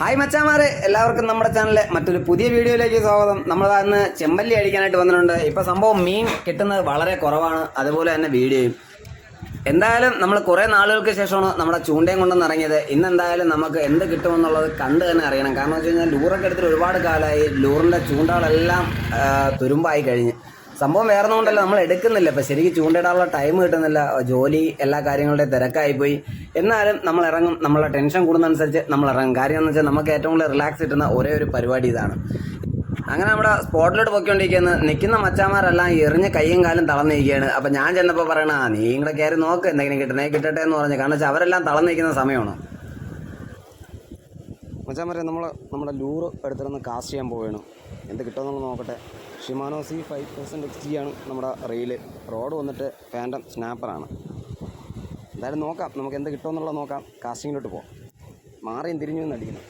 Hi മച്ചാമാരെ. എല്ലാവർക്കും നമ്മുടെ ചാനലിലെ മറ്റൊരു പുതിയ വീഡിയോയിലേക്ക് സ്വാഗതം. നമ്മൾ അന്ന് ചെമ്പല്ലി അടിക്കാനായിട്ട് വന്നിട്ടുണ്ട്. ഇപ്പൊ സംഭവം മീൻ കിട്ടുന്നത് വളരെ കുറവാണ്. അതുപോലെ തന്നെ വീഡിയോയും. എന്തായാലും നമ്മൾ കുറേ നാളുകൾക്ക് ശേഷമാണ് നമ്മുടെ ചൂണ്ടയും കൊണ്ടൊന്ന് ഇറങ്ങിയത്. ഇന്ന് എന്തായാലും നമുക്ക് എന്ത് കിട്ടുമെന്നുള്ളത് കണ്ട് തന്നെ അറിയണം. കാരണം വെച്ച് കഴിഞ്ഞാൽ ലൂറൊക്കെ എടുത്തിട്ട് ഒരുപാട് കാലമായി ലൂറിന്റെ ചൂണ്ടകളെല്ലാം തുരുമ്പായി കഴിഞ്ഞ്. സംഭവം വേറെ കൊണ്ടല്ല നമ്മൾ എടുക്കുന്നില്ല. ഇപ്പം ശരിക്കും ചൂണ്ടയിടാനുള്ള ടൈം കിട്ടുന്നില്ല. ജോലി എല്ലാ കാര്യങ്ങളുടെ തിരക്കായി പോയി എന്നാലും നമ്മൾ ഇറങ്ങും നമ്മളെ ടെൻഷൻ കൂടുന്നതനുസരിച്ച് നമ്മൾ ഇറങ്ങും കാര്യം എന്ന് വെച്ചാൽ നമുക്ക് ഏറ്റവും കൂടുതൽ റിലാക്സ് കിട്ടുന്ന ഒരേ ഒരു പരിപാടി ഇതാണ്. അങ്ങനെ നമ്മുടെ സ്പോട്ടിലോട്ട് പൊയ്ക്കൊണ്ടിരിക്കുന്നത് നിൽക്കുന്ന മച്ചാമാരെല്ലാം എറിഞ്ഞ് കയ്യും കാലും തളർന്നിരിക്കുകയാണ്. അപ്പം ഞാൻ ചെന്നപ്പോൾ പറയണ "ആ, നീ ഇങ്ങടെ കയറി നോക്ക്. എന്തെങ്കിലും കിട്ടണേ കിട്ടട്ടെ എന്ന് പറഞ്ഞു. കാരണം വെച്ചാൽ അവരെല്ലാം തളർന്നിരിക്കുന്ന സമയമാണ്? മച്ചാമാരെ നമ്മൾ നമ്മുടെ ലൂറ് എടുത്തിരുന്ന് കാസ്റ്റ് ചെയ്യാൻ പോവുകയാണ്. എന്ത് കിട്ടുമെന്നുള്ളത് നോക്കട്ടെ. Shimano C five percent X G ആണ് നമ്മുടെ റെയിൽ റോഡ് വന്നിട്ട് ഫാന്റം സ്നാപ്പറാണ് എന്തായാലും നോക്കാം നമുക്ക് എന്ത് കിട്ടുമെന്നുള്ളത് നോക്കാം. കാസ്റ്റിങ്ങിലോട്ട് പോകാം മാറിയും തിരിഞ്ഞു നിന്ന് അടിക്കണം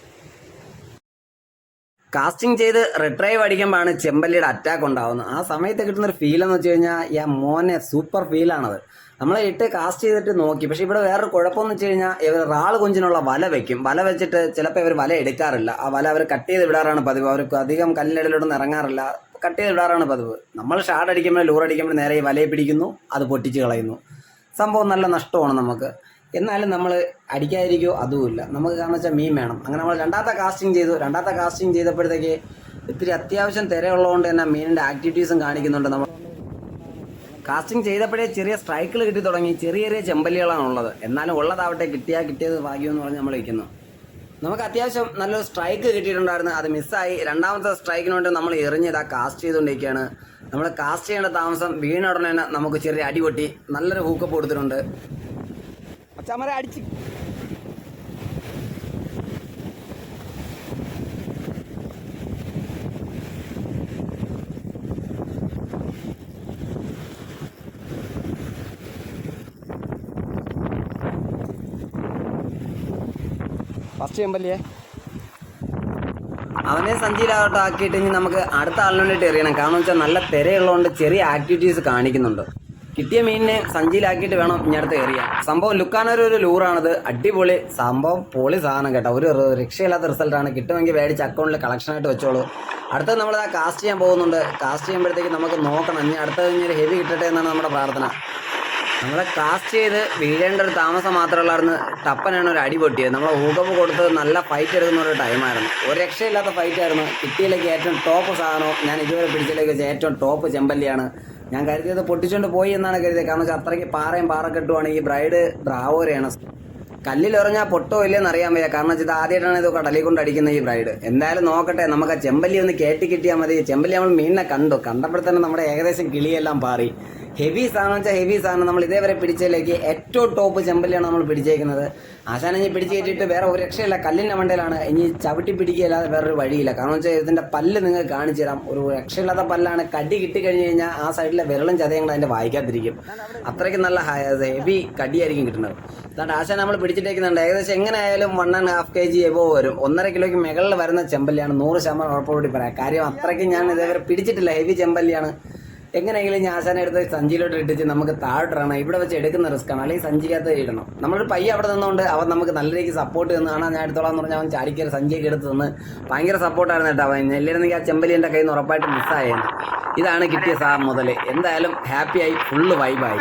കാസ്റ്റിംഗ് ചെയ്ത് റിട്രൈവ് അടിക്കുമ്പോഴാണ് ചെമ്പല്ലിയുടെ അറ്റാക്ക് ഉണ്ടാവുന്നത്. ആ സമയത്ത് കിട്ടുന്ന ഒരു ഫീൽ എന്ന് വെച്ച് കഴിഞ്ഞാൽ ഈ മോനെ സൂപ്പർ ഫീലാണത് നമ്മളെ ഇട്ട് കാസ്റ്റ് ചെയ്തിട്ട് നോക്കി. പക്ഷെ ഇവിടെ വേറൊരു കുഴപ്പമെന്ന് വെച്ച് കഴിഞ്ഞാൽ ഇവർ റാൾ കുഞ്ചിനുള്ള വല വെക്കും. വല വെച്ചിട്ട് ചിലപ്പോൾ ഇവർ വല എടുക്കാറില്ല. ആ വല അവർ കട്ട് ചെയ്ത് വിടാറാണ് പതിവ്. അവർക്ക് അധികം കല്ലിടയിലൊന്നും ഇറങ്ങാറില്ല. കട്ട് ചെയ്ത് വിടാറാണ് പതിവ്. നമ്മൾ ഷാഡ് അടിക്കുമ്പോൾ ലൂർ അടിക്കുമ്പോൾ നേരെ ഈ വലയെ പിടിക്കുന്നു. അത് പൊട്ടിച്ച് കളയുന്നു. സംഭവം നല്ല നഷ്ടമാണ് നമുക്ക്. എന്നാലും നമ്മൾ അടിക്കാതിരിക്കോ? അതുമില്ല. നമുക്ക് കാരണം വെച്ചാൽ മീൻ വേണം. അങ്ങനെ നമ്മൾ രണ്ടാമത്തെ കാസ്റ്റിംഗ് ചെയ്തു. രണ്ടാമത്തെ കാസ്റ്റിംഗ് ചെയ്തപ്പോഴത്തേക്ക് ഇത്തിരി അത്യാവശ്യം തിരയുള്ളതുകൊണ്ട് തന്നെ മീനിന്റെ ആക്ടിവിറ്റീസും കാണിക്കുന്നുണ്ട് നമ്മൾ കാസ്റ്റിംഗ് ചെയ്തപ്പോഴേ ചെറിയ സ്ട്രൈക്കുകൾ കിട്ടി തുടങ്ങി. ചെറിയ ചെറിയ ചെമ്പല്ലികളാണ് ഉള്ളത്. എന്നാലും ഉള്ളതാവട്ടെ കിട്ടിയാൽ കിട്ടിയത് ഭാഗ്യം എന്ന് പറഞ്ഞ് നമ്മൾ ഇരിക്കുന്നു നമുക്ക് അത്യാവശ്യം നല്ലൊരു സ്ട്രൈക്ക് കിട്ടിയിട്ടുണ്ടായിരുന്നു. അത് മിസ്സായി രണ്ടാമത്തെ സ്ട്രൈക്കിന് വേണ്ടി നമ്മൾ എറിഞ്ഞത് ആ കാസ്റ്റ് ചെയ്തുകൊണ്ടിരിക്കുകയാണ്. നമ്മൾ കാസ്റ്റ് ചെയ്യേണ്ട താമസം വീണ ഉടനെ തന്നെ നമുക്ക് ചെറിയ അടി പൊട്ടി. നല്ലൊരു ഹൂക്കപ്പ് കൊടുത്തിട്ടുണ്ട്. അച്ചാമരെ അടിച്ച്. ഫസ്റ്റ് ചെമ്പല്ലിയേ അവനെ സഞ്ചിയിലാവട്ടെ ആക്കിയിട്ട് ഇനി നമുക്ക് അടുത്ത ആളിന് വേണ്ടിയിട്ട് എറിയണം. കാരണം വെച്ചാൽ നല്ല തിരയുള്ളതുകൊണ്ട് ചെറിയ ആക്ടിവിറ്റീസ് കാണിക്കുന്നുണ്ട്. കിട്ടിയ മീനിനെ സഞ്ചിയിലാക്കിയിട്ട് വേണം ഇനി അടുത്ത് എറിയാൻ സംഭവം ലുക്കാനൊരു ഒരു ലൂറാണത്. അടിപൊളി സംഭവം പൊളി സാധനം കേട്ടോ. ഒരു രക്ഷയില്ലാത്ത റിസൾട്ടാണ് കിട്ടുമെങ്കിൽ മേടിച്ച് അക്കൗണ്ടിൽ കളക്ഷനായിട്ട് വെച്ചോളൂ. അടുത്തത് നമ്മൾ ആ കാസ്റ്റ് ചെയ്യാൻ പോകുന്നുണ്ട്. കാസ്റ്റ് ചെയ്യുമ്പോഴത്തേക്ക് നമുക്ക് നോക്കണം. ഇനി അടുത്തത് ഇനി ഹെവി കിട്ടട്ടെ എന്നാണ് നമ്മുടെ പ്രാർത്ഥന. നമ്മളെ കാസ്റ്റ് ചെയ്ത് വീഴേണ്ട ഒരു താമസം മാത്രമുള്ളായിരുന്നു ടപ്പനാണ് ഒരു അടി പൊട്ടിയത്. നമ്മൾ ഹൂക്കപ്പ് കൊടുത്ത് നല്ല ഫൈറ്റ് എടുക്കുന്ന ഒരു ടൈമായിരുന്നു ഒരു രക്ഷയില്ലാത്ത ഫൈറ്റായിരുന്നു കിട്ടിയിലേക്ക് ഏറ്റവും ടോപ്പ് സാധനവും ഞാൻ ഇതുവരെ പിടിച്ചതിലേക്ക് വെച്ച ഏറ്റവും ടോപ്പ് ചെമ്പല്ലിയാണ്. ഞാൻ കരുതിയത് പൊട്ടിച്ചുകൊണ്ട് പോയി എന്നാണ് കരുതിയത് കാരണം വെച്ചാൽ അത്രയ്ക്ക് പാറയും കെട്ടുവാണ് ഈ ബ്രൈഡ് ബ്രാവോരെയാണ്. കല്ലിൽ എറിഞ്ഞാൽ പൊട്ടോ ഇല്ലെന്ന് അറിയാൻ വയ്യ. കാരണം വെച്ചാൽ ആദ്യമായിട്ടാണ് ഇത് കടലിൽ കൊണ്ട് അടിക്കുന്ന ഈ ബ്രൈഡ്. എന്തായാലും നോക്കട്ടെ നമുക്ക് ആ ചെമ്പല്ലി ഒന്ന് കയറ്റി കിട്ടിയാൽ മതി. ചെമ്പല്ലി നമ്മൾ മീനിനെ കണ്ടു. കണ്ടപ്പോഴത്തന്നെ നമ്മുടെ ഏകദേശം കിളിയെല്ലാം പാറി. ഹെവി സാധനം വെച്ചാൽ ഹെവി സാധനം നമ്മൾ ഇതേവരെ പിടിച്ചതിലേക്ക് ഏറ്റവും ടോപ്പ് ചെമ്പലിയാണ് നമ്മൾ പിടിച്ചേക്കുന്നത്. ആശാൻ ഇനി പിടിച്ചു കയറ്റിയിട്ട് വേറെ ഒരു രക്ഷയില്ല. കല്ലിന്റെ മണ്ടയിലാണ്. ഇനി ചവിട്ടി പിടിക്കുകയല്ലാതെ വേറൊരു വഴിയില്ല. കാരണം വെച്ചാൽ ഇതിന്റെ പല്ല് നിങ്ങൾ കാണിച്ചു തരാം. ഒരു രക്ഷയില്ലാത്ത പല്ലാണ്. കടി കഴിഞ്ഞ് കഴിഞ്ഞാൽ ആ സൈഡിലെ വിരളും ചതയങ്ങൾ അതിന്റെ വായിക്കാതിരിക്കും. അത്രയ്ക്ക് നല്ല ഹെവി കടിയായിരിക്കും കിട്ടുന്നത്. അതുകൊണ്ട് ആശാൻ നമ്മൾ പിടിച്ചിട്ടേക്കുന്നുണ്ട്. ഏകദേശം എങ്ങനെ ആയാലും one and half K G above വരും. ഒന്നര കിലോയ്ക്ക് മുകളിൽ വരുന്ന ചെമ്പല്ലിയാണ്. നൂറ് ശതമാനം ഉറപ്പോടുകൂടി പറയാം. കാര്യം അത്രയ്ക്ക് ഞാൻ ഇതേവരെ പിടിച്ചിട്ടില്ല. ഹെവി ചെമ്പല്ലിയാണ്. എങ്ങനെയെങ്കിലും ഞാൻ ആശാനെ എടുത്ത് സഞ്ചിയിലോട്ട് ഇട്ടിച്ച് നമുക്ക് താഴോട്ടിടണം ഇവിടെ വെച്ച് എടുക്കുന്ന റിസ്ക് ആണ്. അല്ലെങ്കിൽ സഞ്ചിക്കകത്ത് ഇടണം. നമ്മളൊരു പയ്യ അവിടെ നിന്നുകൊണ്ട് അവൻ നമുക്ക് നല്ല രീതിക്ക് സപ്പോർട്ട് തന്നു കാണാൻ ഞാൻ എടുത്തോളാം പറഞ്ഞാൽ അവൻ ചാടിക്കറി സഞ്ചിയൊക്കെ എടുത്ത് തന്ന് ഭയങ്കര സപ്പോർട്ടായിരുന്നു കേട്ടോ അവൻ. ഇല്ലായിരുന്നെങ്കിൽ ആ ചെമ്പലി എന്റെ കയ്യിൽ നിന്ന് ഉറപ്പായിട്ട് മിസ്സായിരുന്നു ഇതാണ് കിട്ടിയ സാ മുതൽ എന്തായാലും ഹാപ്പിയായി ഫുള്ള് വൈബായി